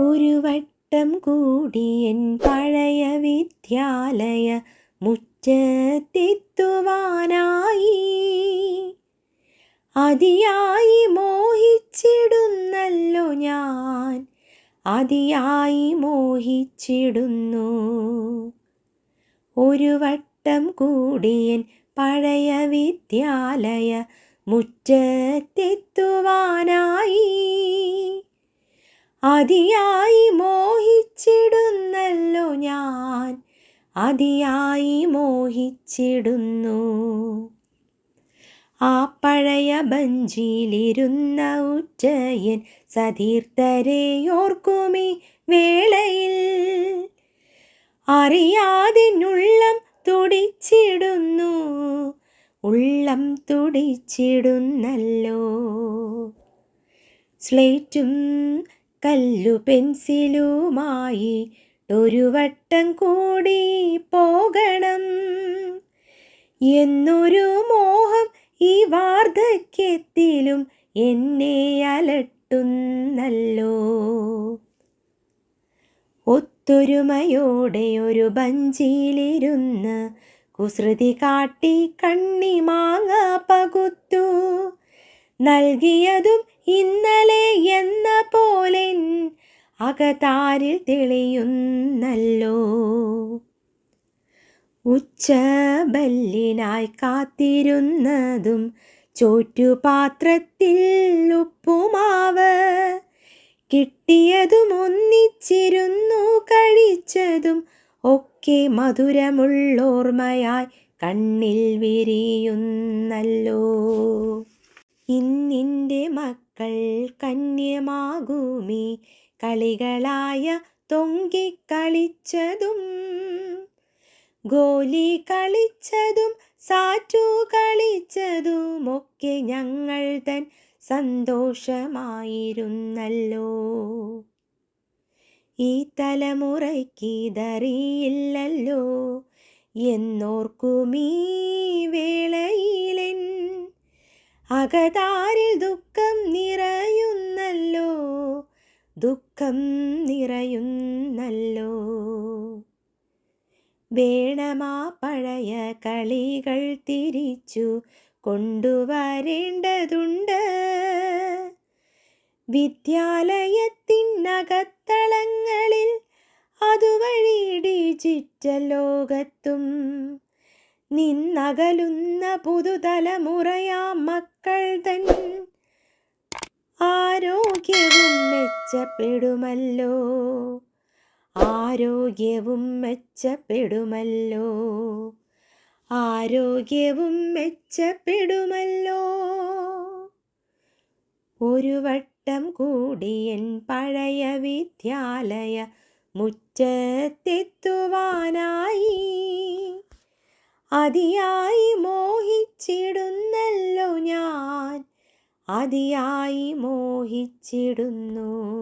ഒരു വട്ടം കൂടി എൻ പഴയ വിദ്യാലയ മുറ്റത്തെത്തുവാനായി. അതിയായി മോഹിച്ചിടുന്നല്ലോ ഞാൻ. അതിയായി മോഹിച്ചിടുന്നു. ഒരു വട്ടം കൂടിയൻ പഴയ വിദ്യാലയ മുറ്റത്തെത്തുവാനായി. അതിയായി മോഹിച്ചിടുന്നല്ലോ ഞാൻ. അതിയായി മോഹിച്ചിടുന്നു. ആ പഴയ ബഞ്ചിയിലിരുന്ന ഉച്ചയൻ സതീർത്ഥരെയോർക്കുമീ വേളയിൽ. അറിയാതിനുള്ളം തുടിച്ചിടുന്നു. ഉള്ളം തുടിച്ചിടുന്നല്ലോ. സ്ലേറ്റും കല്ലു പെൻസിലുമായി ഒരു വട്ടം കൂടി പോകണം. എന്നൊരു മോഹം ഈ വാർദ്ധക്യത്തിലും എന്നെ അലട്ടുന്നല്ലോ. ഒത്തൊരുമയോടെ ഒരു ബഞ്ചിയിലിരുന്ന് കുസൃതി കാട്ടി കണ്ണി മാങ്ങ പകുത്തു. നൽകിയതും ഇന്നലെ എന്ന പോലെ അകതാരിൽ തെളിയുന്നല്ലോ. ഉച്ചബല്ലിനായി കാത്തിരുന്നതും ചോറ്റുപാത്രത്തിൽ ഉപ്പുമാവ് കിട്ടിയതും ഒന്നിച്ചിരുന്നു കഴിച്ചതും ഒക്കെ മധുരമുള്ളോർമ്മയായി കണ്ണിൽ വിരിയുന്നല്ലോ. ഇന്നിന്റെ മക്കൾ കന്യമാകുമീ. കളികളായ തൊങ്കിക്കളിച്ചതും ഗോലി കളിച്ചതും സാറ്റു കളിച്ചതുമൊക്കെ ഞങ്ങൾ തൻ സന്തോഷമായിരുന്നല്ലോ. ഈ തലമുറയ്ക്കിതറിയില്ലല്ലോ എന്നോർക്കുമീ അകതാരിൽ ദുഃഖം നിറയുന്നല്ലോ ദുഃഖം നിറയുന്നല്ലോ. വേണമാ പഴയ കളികൾ തിരിച്ചു കൊണ്ടുവരേണ്ടതുണ്ട്. വിദ്യാലയത്തിനകത്തളങ്ങളിൽ അതുവഴി ഡിജിറ്റൽ ലോകത്തും നിന്നകലുന്ന പുതുതലമുറയാ മക്കൾ തൻ. ആരോഗ്യവും മെച്ചപ്പെടുമല്ലോ. ആരോഗ്യവും മെച്ചപ്പെടുമല്ലോ. ആരോഗ്യവും മെച്ചപ്പെടുമല്ലോ. ഒരു വട്ടം കൂടിയൻ പഴയ വിദ്യാലയ മുറ്റത്തെത്തുവാനായി. അതിയായി മോഹിച്ചിടുന്നല്ലോ ഞാൻ. അതിയായി മോഹിച്ചിടുന്നു.